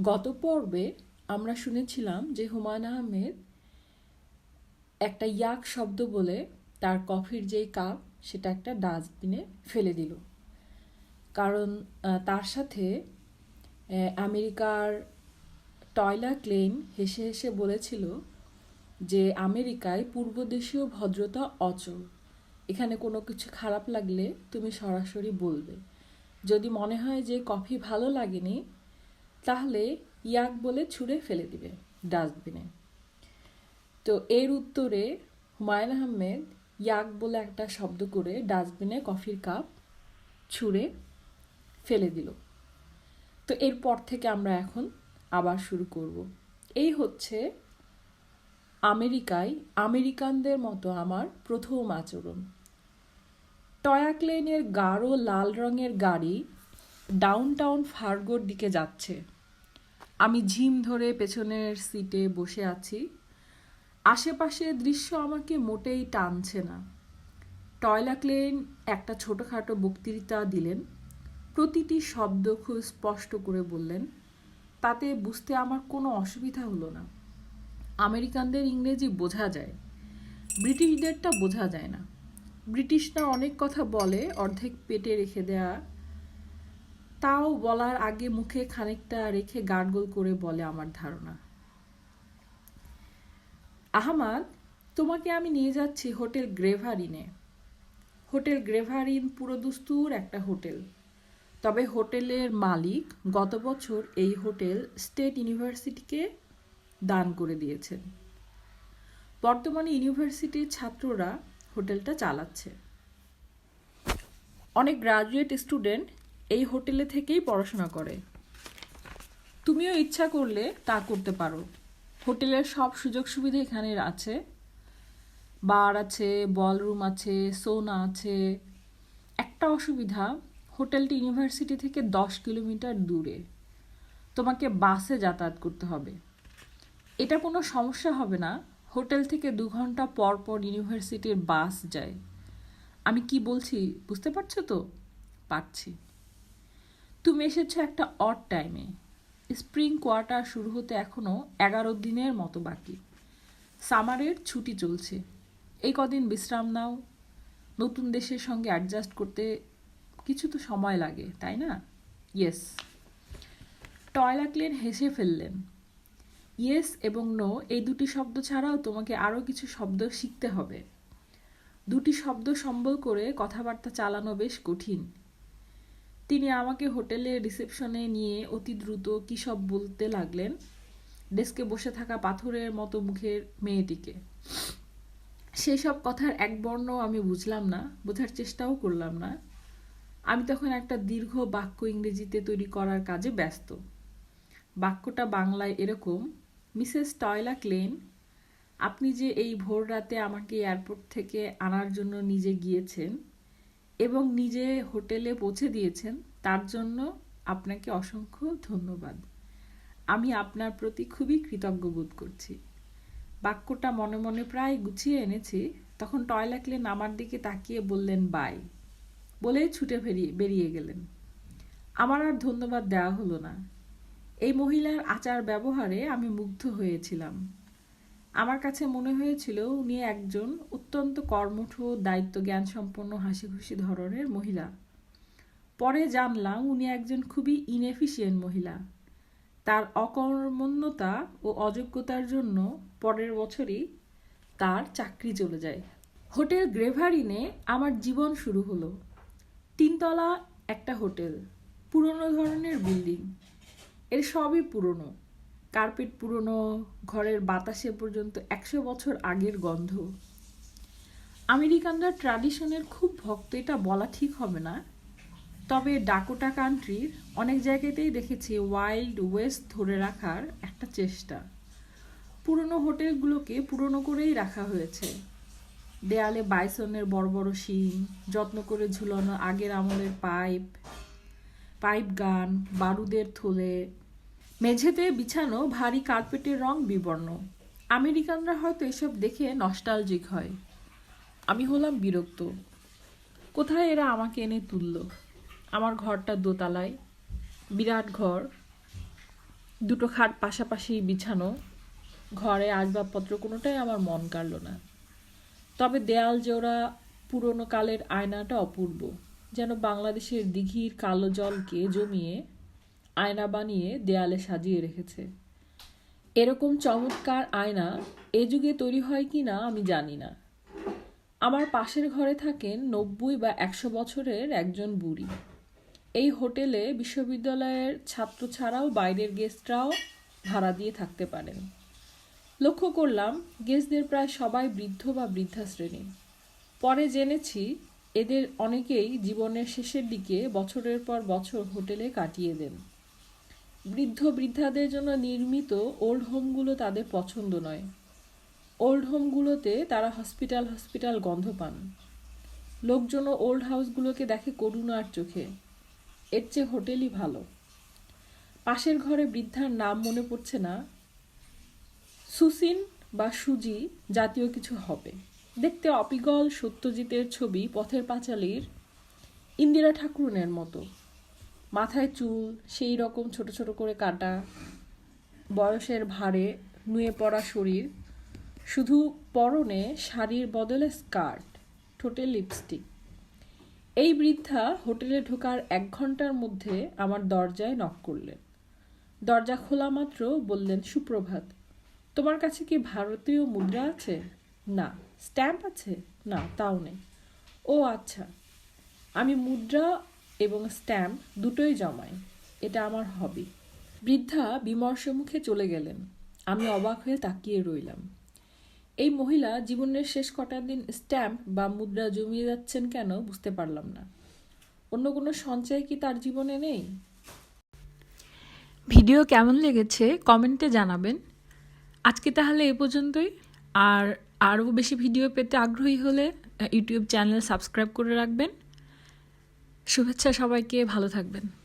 গত পর্বে আমরা শুনেছিলাম যে হুমায়ুন আহমেদ একটা ইয়াক শব্দ বলে তার কফির যেই কাপ, সেটা একটা ডাস্টবিনে ফেলে দিল। কারণ তার সাথে আমেরিকার টয়লা ক্লেন হেসে হেসে বলেছিল যে আমেরিকায় পূর্বদেশীয় ভদ্রতা অচল। এখানে কোনো কিছু খারাপ লাগলে তুমি সরাসরি বলবে। যদি মনে হয় যে কফি ভালো লাগেনি তাহলে ইয়াক বলে ছুঁড়ে ফেলে দিবে ডাস্টবিনে। তো এর উত্তরে হুমায়ুন আহমেদ ইয়াক বলে একটা শব্দ করে ডাস্টবিনে কফির কাপ ছুঁড়ে ফেলে দিল। তো এরপর থেকে আমরা এখন আবার শুরু করব। এই হচ্ছে আমেরিকায় আমেরিকানদের মতো আমার প্রথম আচরণ। টয়াক্লেনের গাঢ় লাল রঙের গাড়ি ডাউন টাউন ফার্গোর দিকে যাচ্ছে। আমি ঝিম ধরে পেছনের সিটে বসে আছি। আশেপাশে দৃশ্য আমাকে মোটেই টানছে না। টয়লা ক্লেন একটা ছোটোখাটো বক্তৃতা দিলেন। প্রতিটি শব্দ খুব স্পষ্ট করে বললেন। তাতে বুঝতে আমার কোনো অসুবিধা হলো না। আমেরিকানদের ইংরেজি বোঝা যায়। ব্রিটিশদেরটা বোঝা যায় না। ব্রিটিশরা অনেক কথা বলে, অর্ধেক পেটে রেখে দেয়া তাও বলার আগে মুখে খানিকটা রেখে গার্গল করে বলে আমার ধারণা। আহমাদ, তোমাকে আমি নিয়ে যাচ্ছি হোটেল গ্রেভারিনে। হোটেল গ্রেভারিন পুরোদস্তুর একটা হোটেল। তবে হোটেলের মালিক গত বছর এই হোটেল স্টেট ইউনিভার্সিটিকে দান করে দিয়েছেন। বর্তমানে ইউনিভার্সিটির ছাত্ররা হোটেলটা চালাচ্ছে। অনেক গ্রাজুয়েট স্টুডেন্ট এই হোটেলে থেকেই পড়াশোনা করে। তুমিও ইচ্ছা করলে তা করতে পারো। হোটেলের সব সুযোগ সুবিধা এখানে আছে। বার আছে, বলরুম আছে, সোনা আছে। একটা অসুবিধা, হোটেলটি ইউনিভার্সিটি থেকে দশ কিলোমিটার দূরে। তোমাকে বাসে যাতায়াত করতে হবে। এটা কোনো সমস্যা হবে না। হোটেল থেকে দু ঘণ্টা পর পর ইউনিভার্সিটির বাস যায়। আমি কি বলছি? বুঝতে পারছ তো? পারছি। তুমি এসেছ একটা অড টাইমে স্প্রিং কোয়ার্টার শুরু হতে এখনও এগারো দিনের মতো বাকি। সামারের ছুটি চলছে। এই কদিন বিশ্রাম নাও। নতুন দেশের সঙ্গে অ্যাডজাস্ট করতে কিছু তো সময় লাগে, তাই না? ইয়েস টয়লা ক্লেন হেসে ফেললেন। ইয়েস এবং নো এই দুটি শব্দ ছাড়াও তোমাকে আরও কিছু শব্দ শিখতে হবে। দুটি শব্দ সম্বল করে কথাবার্তা চালানো বেশ কঠিন। তিনি আমাকে হোটেলে রিসেপশনে নিয়ে অতি দ্রুত কী সব বলতে লাগলেন? ডেস্কে বসে থাকা পাথরের মতো মুখের মেয়েটিকে। সেই সব কথার এক বর্ণ আমি বুঝলাম না, বোঝার চেষ্টাও করলাম না। আমি তখন একটা দীর্ঘ বাক্য ইংরেজিতে তৈরি করার কাজে ব্যস্ত। বাক্যটা বাংলায় এরকম, মিসেস টয়লা ক্লেন, আপনি যে এই ভোর রাতে আমাকে এয়ারপোর্ট থেকে আনার জন্য নিজে গিয়েছেন এবং নিজে হোটেলে পৌঁছে দিয়েছেন, তার জন্য আপনাকে অসংখ্য ধন্যবাদ। আমি আপনার প্রতি খুবই কৃতজ্ঞ বোধ করছি। বাক্যটা মনে মনে প্রায় গুছিয়ে এনেছি, তখন টয়লা ক্লেন আমার দিকে তাকিয়ে বললেন, বাই। বলেই ছুটে বেরিয়ে বেরিয়ে গেলেন। আমার আর ধন্যবাদ দেওয়া হলো না। এই মহিলার আচার ব্যবহারে আমি মুগ্ধ হয়েছিলাম। আমার কাছে মনে হয়েছিল উনি একজন অত্যন্ত কর্মঠ দায়িত্ব জ্ঞান সম্পন্ন হাসি খুশি ধরনের মহিলা। পরে জানলাম উনি একজন খুবই ইনএফিসিয়েন্ট মহিলা। তার অকর্মণ্যতা ও অযোগ্যতার জন্য পরের বছরই তার চাকরি চলে যায়। হোটেল গ্রেভারিনে আমার জীবন শুরু হলো। তিনতলা একটা হোটেল, পুরনো ধরনের বিল্ডিং। এর সবই পুরনো। কার্পেট পুরনো ঘরের বাতাসে পর্যন্ত একশো বছর আগের গন্ধ। আমেরিকানরা ট্র্যাডিশনের খুব ভক্ত, এটা বলা ঠিক হবে না। তবে ডাকোটা কান্ট্রির অনেক জায়গাতেই দেখেছি ওয়াইল্ড ওয়েস্ট ধরে রাখার একটা চেষ্টা। পুরনো হোটেলগুলোকে পুরনো করেই রাখা হয়েছে। দেয়ালে বাইসনের বড় বড় শিং, যত্ন করে ঝুলানো আগের আমলের পাইপ পাইপ গান, বারুদের থলে মেঝেতে বিছানো ভারী কার্পেটের রং বিবর্ণ। আমেরিকানরা হয়তো এসব দেখে নস্টালজিক হয়। আমি হলাম বিরক্ত। কোথায় এরা আমাকে এনে তুলল? আমার ঘরটা দোতলায়। বিরাট ঘর। দুটো খাট পাশাপাশি বিছানো। ঘরে আসবাবপত্র কোনোটাই আমার মন কাড়ল না। তবে দেয়াল জোড়া পুরনো কালের আয়নাটা অপূর্ব। যেন বাংলাদেশের দিঘির কালো জলকে জমিয়ে আয়না বানিয়ে দেয়ালে সাজিয়ে রেখেছে। এরকম চমৎকার আয়না এ যুগে তৈরি হয় কি না আমি জানি না। আমার পাশের ঘরে থাকেন নব্বই বা একশো বছরের একজন বুড়ি। এই হোটেলে বিশ্ববিদ্যালয়ের ছাত্র ছাড়াও বাইরের গেস্টরাও ভাড়া দিয়ে থাকতে পারেন। লক্ষ্য করলাম, গেস্টদের প্রায় সবাই বৃদ্ধ বা বৃদ্ধা শ্রেণি। পরে জেনেছি, এদের অনেকেই জীবনের শেষের দিকে বছরের পর বছর হোটেলে কাটিয়ে দেন। বৃদ্ধ বৃদ্ধাদের জন্য নির্মিত ওল্ড হোমগুলো তাদের পছন্দ নয়। ওল্ড হোমগুলোতে তারা হসপিটাল হসপিটাল গন্ধ পান। লোকজনও ওল্ড হাউসগুলোকে দেখে করুণার চোখে। এর চেয়ে হোটেলই ভালো। পাশের ঘরে বৃদ্ধার নাম মনে পড়ছে না। সুসিন বা সুজি জাতীয় কিছু হবে। দেখতে অপিগল সত্যজিতের ছবি পথের পাঁচালীর ইন্দিরা ঠাকুরনের মতো। মাথায় চুল, সেই রকম ছোট ছোট করে কাটা, বয়সের ভারে নুয়ে পড়া শরীর, শুধু পরনে শাড়ির বদলে স্কার্ট, ঠোঁটে লিপস্টিক। এই বৃদ্ধা হোটেলে ঢোকার এক ঘণ্টার মধ্যে আমার দরজায় নক করলেন। দরজা খোলা মাত্র বললেন, সুপ্রভাত, তোমার কাছে কি ভারতীয় মুদ্রা আছে? না। স্ট্যাম্প আছে? না, তাও নেই। ও আচ্ছা। আমি মুদ্রা এবং স্ট্যাম্প দুটোই জমাই এটা আমার হবি। বৃদ্ধা বিমর্ষ মুখে চলে গেলেন। আমি অবাক হয়ে তাকিয়ে রইলাম। এই মহিলা জীবনের শেষ কটা দিন স্ট্যাম্প বা মুদ্রা জমিয়ে যাচ্ছেন কেন বুঝতে পারলাম না। অন্য কোনো সঞ্চয় কি তার জীবনে নেই? ভিডিও কেমন লেগেছে কমেন্টে জানাবেন। আজকে তাহলে এ পর্যন্তই। আর আরও বেশি ভিডিও পেতে আগ্রহী হলে ইউটিউব চ্যানেল সাবস্ক্রাইব করে রাখবেন। শুভেচ্ছা সবাইকে ভালো থাকবেন।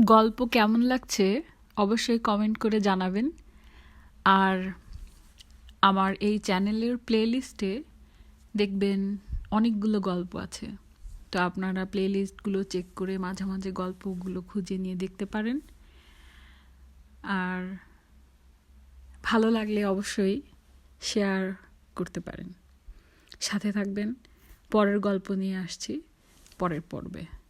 গল্প কেমন লাগছে অবশ্যই কমেন্ট করে জানাবেন। আর আমার এই চ্যানেলের প্লেলিস্টে দেখবেন অনেকগুলো গল্প আছে। তো আপনারা প্লেলিস্টগুলো চেক করে মাঝে মাঝে গল্পগুলো খুঁজে নিয়ে দেখতে পারেন। আর ভালো লাগলে অবশ্যই শেয়ার করতে পারেন। সাথে থাকবেন। পরের গল্প নিয়ে আসছি। পরের পর্বে।